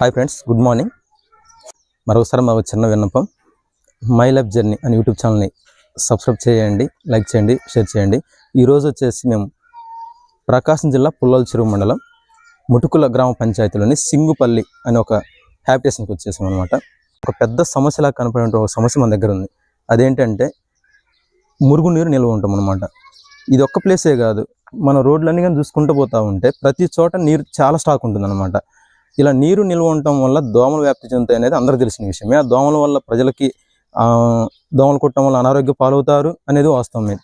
Hi friends good morning మరొకసారి మా చిన్న విన్నపం. మై లైఫ్ జర్నీ అని యూట్యూబ్ ఛానల్ని సబ్స్క్రైబ్ చేయండి లైక్ చేయండి షేర్ చేయండి. ఈరోజు వచ్చేసి మేము ప్రకాశం జిల్లా పుల్లల చెరువు మండలం ముటుకుల గ్రామ పంచాయతీలోని సింగుపల్లి అనే ఒక హ్యాబిటేషన్కి వచ్చేసాం అనమాట ఒక పెద్ద సమస్యలా కనపడే ఒక సమస్య మన దగ్గర ఉంది. అదేంటంటే మురుగునీరు నిల్వ ఉంటాం అనమాట ఇది ఒక్క ప్లేసే కాదు. మన రోడ్లన్నీ కానీ చూసుకుంటూ పోతా ఉంటే ప్రతి చోట నీరు చాలా స్టాక్ ఉంటుంది ఇలా నీరు నిల్వ ఉండటం వల్ల దోమలు వ్యాప్తి చెందుతాయి అనేది అందరూ తెలిసిన విషయమే. ఆ దోమల వల్ల ప్రజలకి దోమలు కుట్టడం వల్ల అనారోగ్య పాలవుతారు అనేది వాస్తవమే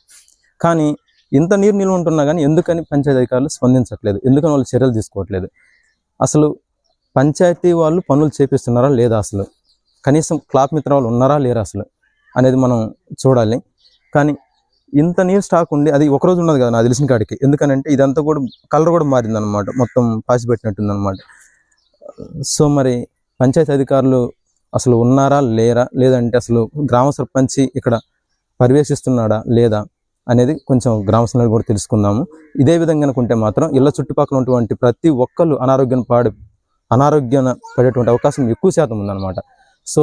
కానీ ఇంత నీరు నిల్వ ఉంటున్నా కానీ ఎందుకని పంచాయతీ అధికారులు స్పందించట్లేదు? ఎందుకని వాళ్ళు చర్యలు తీసుకోవట్లేదు? అసలు పంచాయతీ వాళ్ళు పనులు చేపిస్తున్నారా లేదా అసలు? కనీసం క్లాప్ మిత్ర వాళ్ళు ఉన్నారా లేరా అసలు అనేది మనం చూడాలి. కానీ ఇంత నీరు స్టాక్ ఉండి అది ఒక రోజు ఉన్నది కదా నాకు తెలిసిన కాడికి. ఎందుకనంటే ఇదంతా కూడా కలర్ కూడా మారిందనమాట మొత్తం పాసి పెట్టినట్టుంది అనమాట సో మరి పంచాయతీ అధికారులు అసలు ఉన్నారా లేరా? లేదంటే అసలు గ్రామ సర్పంచి ఇక్కడ పర్యవేశిస్తున్నాడా లేదా అనేది కొంచెం గ్రామ కూడా తెలుసుకుందాము. ఇదే విధంగా అనుకుంటే మాత్రం ఇళ్ళ చుట్టుపక్కల ఉన్నటువంటి ప్రతి ఒక్కళ్ళు అనారోగ్యం పాడి అనారోగ్యం పడేటువంటి అవకాశం ఎక్కువ శాతం ఉందన్నమాట. సో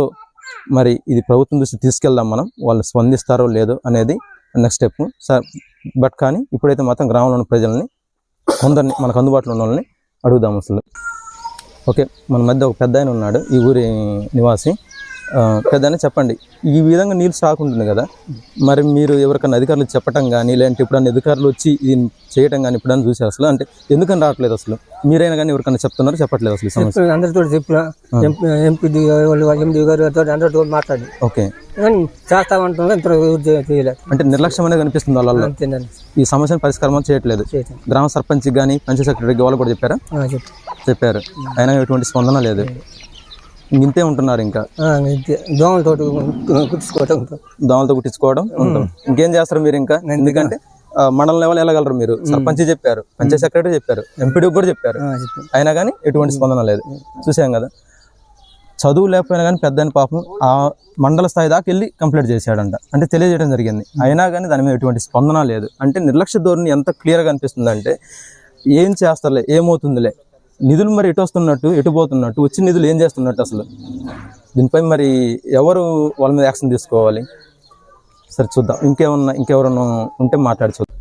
మరి ఇది ప్రభుత్వం దృష్టి తీసుకెళ్దాం మనం వాళ్ళు స్పందిస్తారో లేదో అనేది నెక్స్ట్ స్టెప్ సార్ బట్ కానీ ఇప్పుడైతే మాత్రం గ్రామంలో ఉన్న ప్రజల్ని కొందరిని మనకు అందుబాటులో ఉన్న వాళ్ళని అడుగుదాం అసలు. ఓకే మన మధ్య ఒక పెద్ద ఆయన ఉన్నాడు ఈ ఊరి నివాసి. పెద్ద చెప్పండి ఈ విధంగా నీళ్ళు స్టాక్ ఉంటుంది కదా మరి మీరు ఎవరికైనా అధికారులు చెప్పటం కానీ లేదంటే ఎప్పుడన్నా అధికారులు వచ్చి ఇది చేయటం కానీ ఎప్పుడన్నా చూసారు అసలు? అంటే ఎందుకని రావట్లేదు అసలు? మీరైనా కానీ ఎవరికైనా చెప్తున్నారు? చెప్పట్లేదు అసలు సమస్య. అందరితో చెప్పిన. ఎంపీ ఎంపీ వాళ్ళు ఎంపీ గారు అందరితో మాట్లాడి ఓకే. అంటే నిర్లక్ష్యం అనేది కనిపిస్తుంది అంతేనండి. ఈ సమస్యను పరిష్కారం చేయట్లేదు. గ్రామ సర్పంచ్ కానీ పంచాయత్ సెక్రటరీకి వాళ్ళు కూడా చెప్పారా? చెప్పి చెప్పారు. అయినా ఎటువంటి స్పందన లేదు. ఇంతే ఉంటున్నారు ఇంకా. దోమలతో కుట్టించుకోవటం దోమలతో కుట్టించుకోవడం ఇంకేం చేస్తారు మీరు ఇంకా? ఎందుకంటే మండలం లెవెల్ వెళ్ళగలరు మీరు? సర్పంచ్ చెప్పారు పంచాయత్ సెక్రటరీ చెప్పారు ఎంపీడీ కూడా చెప్పారు. చెప్పి అయినా కానీ ఎటువంటి స్పందన లేదు. చూసాం కదా. చదువు లేకపోయినా కానీ పెద్ద పాపం ఆ మండల స్థాయి దాకా వెళ్ళి కంప్లీట్ చేశాడంట. అంటే తెలియజేయడం జరిగింది. అయినా కానీ దాని మీద ఎటువంటి స్పందన లేదు. అంటే నిర్లక్ష్య ధోరణి ఎంత క్లియర్గా అనిపిస్తుంది అంటే ఏం చేస్తారులే ఏమవుతుందిలే? నిధులు మరి ఎటు వస్తున్నట్టు ఎటు పోతున్నట్టు వచ్చిన నిధులు ఏం చేస్తున్నట్టు అసలు? దీనిపై మరి ఎవరు వాళ్ళ మీద యాక్షన్ తీసుకోవాలి? సరే చూద్దాం. ఇంకేమన్నా ఇంకెవరన్నా ఉంటే మాట్లాడి చూద్దాం.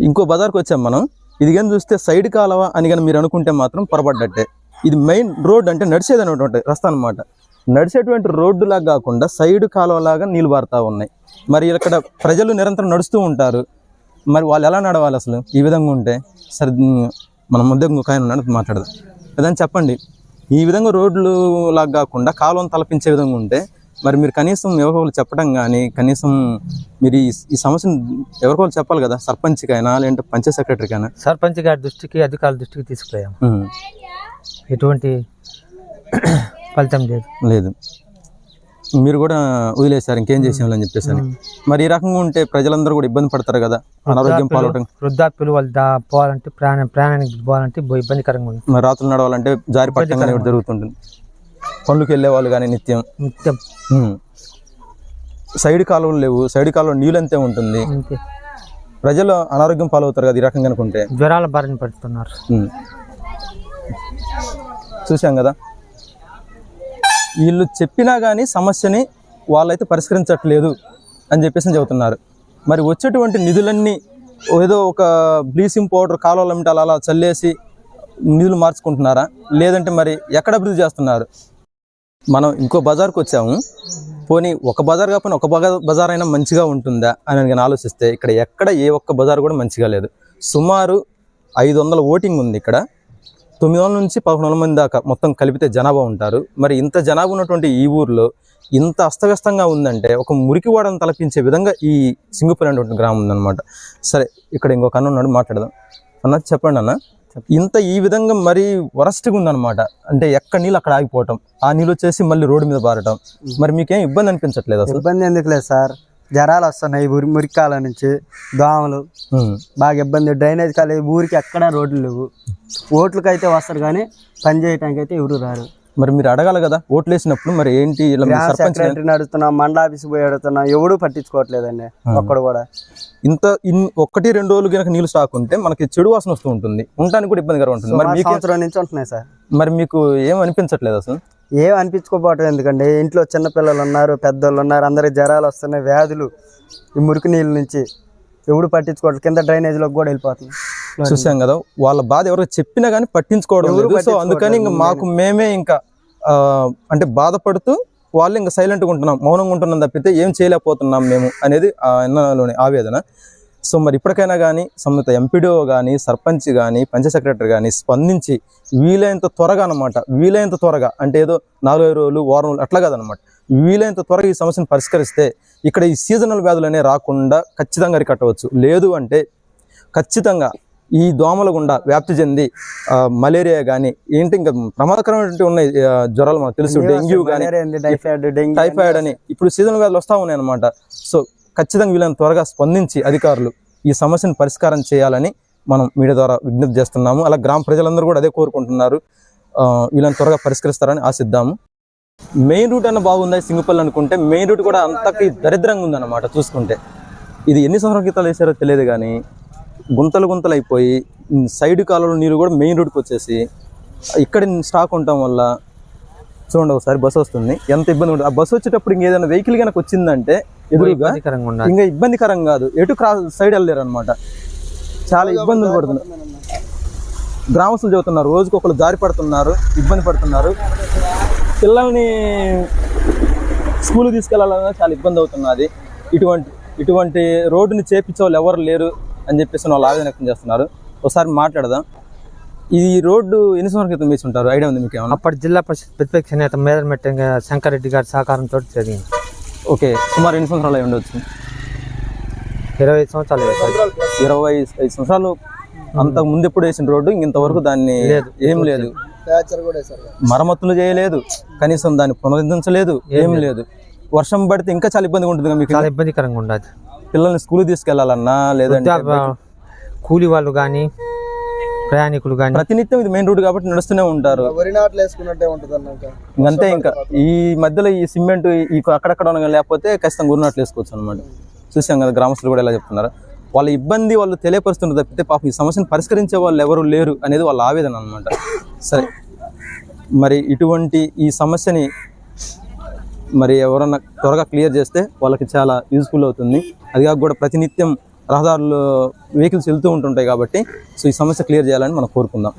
ఇంకో బజార్కి వచ్చాం మనం. ఇది కానీ చూస్తే సైడ్ కాలవ అని కానీ మీరు అనుకుంటే మాత్రం పొరపడ్డట్టే. ఇది మెయిన్ రోడ్ అంటే నడిచేది అనేటువంటి రస్తా అనమాట నడిచేటువంటి రోడ్డులాగా కాకుండా సైడ్ కాలువ లాగా నీళ్ళు పారుతూ ఉన్నాయి. మరి ఇక్కడ ప్రజలు నిరంతరం నడుస్తూ ఉంటారు. మరి వాళ్ళు ఎలా నడవాలి అసలు? ఈ విధంగా ఉంటే? సరే మన మధ్య ఇంకొక ఆయన ఉన్నాడు మాట్లాడదాం. ఏదైనా చెప్పండి. ఈ విధంగా రోడ్లు లాగా కాకుండా కాలువను తలపించే విధంగా ఉంటే మరి మీరు కనీసం ఎవరికొకరు చెప్పడం కానీ కనీసం మీరు ఈ ఈ సమస్యను ఎవరికొకరు చెప్పాలి కదా? సర్పంచ్కైనా లేదంటే పంచాయత్ సెక్రటరీకైనా? సర్పంచ్ గారి దృష్టికి అధికారుల దృష్టికి తీసుకుపోయాం ఎటువంటి ఫలితం లేదు. లేదు. మీరు కూడా వదిలేశారు ఇంకేం చేసేవాళ్ళని చెప్పేసి. మరి ఈ రకంగా ఉంటే ప్రజలందరూ కూడా ఇబ్బంది పడతారు కదా అనారోగ్యం పాలవటం. వృద్ధాప్యులు వాళ్ళు పోవాలంటే ప్రాణ ప్రాణానికి పోవాలంటే ఇబ్బందికరంగా ఉంది. మరి రాత్రులు నడవాలంటే జారి పట్టడం జరుగుతుంటుంది. పనులకు వెళ్ళే వాళ్ళు కానీ నిత్యం. నిత్యం. సైడ్ కాలువలు లేవు సైడ్ కాలువ నీళ్ళు అంతే ఉంటుంది. ప్రజలు అనారోగ్యం పాలవుతారు కదా ఈ రకంగా అనుకుంటే. జ్వరాల బారిన పడుతున్నారు. చూసాం కదా వీళ్ళు చెప్పినా కానీ సమస్యని వాళ్ళైతే పరిష్కరించట్లేదు అని చెప్పేసి చెబుతున్నారు. మరి వచ్చేటువంటి నిధులన్నీ ఏదో ఒక బ్లీచింగ్ పౌడర్ కాలువల మిటాలు అలా చల్లేసి నిధులు మార్చుకుంటున్నారా? లేదంటే మరి ఎక్కడ అభివృద్ధి చేస్తున్నారు? మనం ఇంకో బజార్కి వచ్చాము. పోనీ ఒక బజార్ కాకపోయినా ఒక బజార్ బజార్ అయినా మంచిగా ఉంటుందా? అని నేను ఆలోచిస్తే ఇక్కడ ఎక్కడ ఏ ఒక్క బజార్ కూడా మంచిగా లేదు. సుమారు ఐదు వందల ఓటింగ్ ఉంది ఇక్కడ. తొమ్మిది వందల నుంచి పదకొండు వందల మంది దాకా మొత్తం కలిపితే జనాభా ఉంటారు. మరి ఇంత జనాభా ఉన్నటువంటి ఈ ఊర్లో ఇంత అస్తవ్యస్తంగా ఉందంటే ఒక మురికివాడని తలపించే విధంగా ఈ సింగుపల్లి అనేటువంటి గ్రామం ఉందన్నమాట. సరే ఇక్కడ ఇంకొక అన్న ఉన్నాడు మాట్లాడదాం. అన్న చెప్పండి అన్న. ఇంత ఈ విధంగా మరీ వరస్ట్గా ఉందన్నమాట. అంటే ఎక్కడ నీళ్ళు అక్కడ ఆగిపోవటం ఆ నీళ్ళు వచ్చేసి మళ్ళీ రోడ్డు మీద పారటం. మరి మీకేం ఇబ్బంది అనిపించట్లేదు అసలు? ఇబ్బంది ఎందుకు లేదు సార్? జ్వరాలు వస్తున్నాయి మురికాల నుంచి దోమలు. బాగా ఇబ్బంది. డ్రైనేజ్ కాలేదు ఊరికి ఎక్కడా రోడ్లు లేవు. ఓట్లకి అయితే వస్తారు కానీ పని చేయడానికి అయితే ఎవరు రారు. మరి మీరు అడగాలి కదా? ఓట్లు వేసినప్పుడు మరి ఏంటి సెక్రటరీని అడుగుతున్నాం మండల ఆఫీస్ పోయి అడుగుతున్నాం ఎవడు పట్టించుకోవట్లేదండి ఒక్కడు కూడా. ఇంత ఇన్ ఒకటి రెండు రోజులు కనుక నీళ్ళు స్టాక్ ఉంటే మనకి చెడు వాసన వస్తూ ఉంటుంది. ఉండడానికి కూడా ఇబ్బందిగా ఉంటుంది. మరి మీకు సంవత్సరం నుంచి ఉంటున్నాయి సార్. మరి మీకు ఏం అనిపించట్లేదు అసలు? ఏం అనిపించుకోపోవటం ఎందుకండి? ఇంట్లో చిన్నపిల్లలు ఉన్నారు పెద్దోళ్ళు ఉన్నారు అందరికి జ్వరాలు వస్తున్నాయి వ్యాధులు ఈ మురికి నీళ్ళ నుంచి ఎవడు పట్టించుకోవట్లేదు. కింద డ్రైనేజీలోకి కూడా వెళ్ళిపోతుంది చూసాం కదా వాళ్ళ బాధ ఎవరికి చెప్పినా కానీ పట్టించుకోవడం ఎవరు లేదు. సో అందుకని ఇంకా మాకు మేమే ఇంకా అంటే బాధపడుతూ వాళ్ళు ఇంకా సైలెంట్గా ఉంటున్నాం మౌనంగా ఉంటున్నాం తప్పితే ఏం చేయలేకపోతున్నాం మేము అనేది ఆ అన్నలోని ఆవేదన. సో మరి ఇప్పటికైనా కానీ సంబంధిత ఎంపీడీఓ కానీ సర్పంచ్ కానీ పంచ సెక్రటరీ కానీ స్పందించి వీలైనంత త్వరగా అనమాట వీలైనంత త్వరగా అంటే ఏదో నాలుగైదు రోజులు వారం రోజులు అట్లా కాదనమాట వీలైనంత త్వరగా ఈ సమస్యను పరిష్కరిస్తే ఇక్కడ ఈ సీజనల్ వ్యాధులు అనేవి రాకుండా ఖచ్చితంగా అరికట్టవచ్చు. లేదు అంటే ఖచ్చితంగా ఈ దోమల గుండా వ్యాప్తి చెంది మలేరియా కానీ ఏంటి ఇంకా ప్రమాదకరమైనటువంటి ఉన్నాయి జ్వరాలు మనకు తెలుసు డెంగ్యూ కానీ టైఫాయిడ్ అని ఇప్పుడు సీజనల్ వ్యాధులు వస్తూ ఉన్నాయి అనమాట సో ఖచ్చితంగా వీళ్ళని త్వరగా స్పందించి అధికారులు ఈ సమస్యను పరిష్కారం చేయాలని మనం మీడియా ద్వారా విజ్ఞప్తి చేస్తున్నాము. అలా గ్రామ ప్రజలందరూ కూడా అదే కోరుకుంటున్నారు. వీళ్ళని త్వరగా పరిష్కరిస్తారని ఆశిద్దాము. మెయిన్ రూట్ అన్న బాగుందా? సింగపల్లి అనుకుంటే మెయిన్ రూట్ కూడా అంతకి దరిద్రంగా ఉందన్నమాట చూసుకుంటే. ఇది ఎన్ని సంవత్సరాల క్రితాలు వేసారో తెలియదు కానీ గుంతలు గుంతలు అయిపోయి సైడ్ కాలంలో నీరు కూడా మెయిన్ రూట్కి వచ్చేసి ఇక్కడ స్టాక్ ఉండటం వల్ల చూడండి ఒకసారి బస్సు వస్తుంది. ఎంత ఇబ్బంది ఉంటుంది. ఆ బస్సు వచ్చేటప్పుడు ఇంక ఏదైనా వెహికల్ కనుక వచ్చిందంటే ఎదురుగా ఇంకా ఇబ్బందికరం కాదు. ఎటు క్రాస్ సైడ్ వెళ్ళలేరు అనమాట చాలా ఇబ్బందులు పడుతున్నారు. గ్రామస్తులు చెబుతున్నారు రోజుకి ఒకరు దారి పడుతున్నారు ఇబ్బంది పడుతున్నారు. పిల్లల్ని స్కూల్ తీసుకెళ్ళాలన్నా చాలా ఇబ్బంది అవుతున్నది. ఇటువంటి ఇటువంటి రోడ్డుని చేపించే వాళ్ళు ఎవరు లేరు. అని చెప్పేసి వాళ్ళు ఆవేదన వ్యక్తం చేస్తున్నారు. ఒకసారి మాట్లాడదాం. ఈ రోడ్డు ఎన్ని సంవత్సరాల క్రితం వేసి ఉంటారు? ఐడియా ఉంది మీకు ఏమన్నా? అప్పటి జిల్లా పరిషత్ ప్రతిపక్ష నేత మేదర్మెట్ట శంకర్ రెడ్డి గారి సహకారంతో జరిగింది. ఓకే సుమారు ఎన్ని సంవత్సరాలు అయి ఉండొచ్చు? ఇరవై సంవత్సరాలు. ఇరవై ఐదు సంవత్సరాలు అంతకు ముందు ఎప్పుడు వేసిన రోడ్డు ఇంతవరకు దాన్ని ఏం లేదు. మరమ్మతులు చేయలేదు. కనీసం దాన్ని పునరుద్ధరించలేదు. ఏం లేదు. వర్షం పడితే ఇంకా చాలా ఇబ్బందిగా ఉంటుంది మీకు? చాలా ఇబ్బందికరంగా ఉండాలి. పిల్లల్ని స్కూల్ తీసుకెళ్ళాలన్నా లేదంటే కూలి వాళ్ళు కానీ ప్రయాణికులు కానీ ప్రతినిత్యం ఇది మెయిన్ రోడ్ కాబట్టి నడుస్తూనే ఉంటారు. ఇంకంతే ఇంకా. ఈ మధ్యలో ఈ సిమెంట్ ఈ అక్కడక్కడ ఉన్న లేకపోతే ఖచ్చితంగా గురినట్లు వేసుకోవచ్చు అనమాట చూసాం కదా గ్రామస్తులు కూడా ఎలా చెప్తున్నారు. వాళ్ళ ఇబ్బంది వాళ్ళు తెలియపరుస్తున్నారు తప్పితే పాపం ఈ సమస్యను పరిష్కరించే వాళ్ళు ఎవరు లేరు అనేది వాళ్ళ ఆవేదన అనమాట సరే. మరి ఇటువంటి ఈ సమస్యని మరి ఎవరన్నా త్వరగా క్లియర్ చేస్తే వాళ్ళకి చాలా యూజ్ఫుల్ అవుతుంది. అది కాక కూడా ప్రతినిత్యం రహదారులు వెహికల్స్ వెళ్తూ ఉంటుంటాయి కాబట్టి సో ఈ సమస్య క్లియర్ చేయాలని మనం కోరుకుందాం.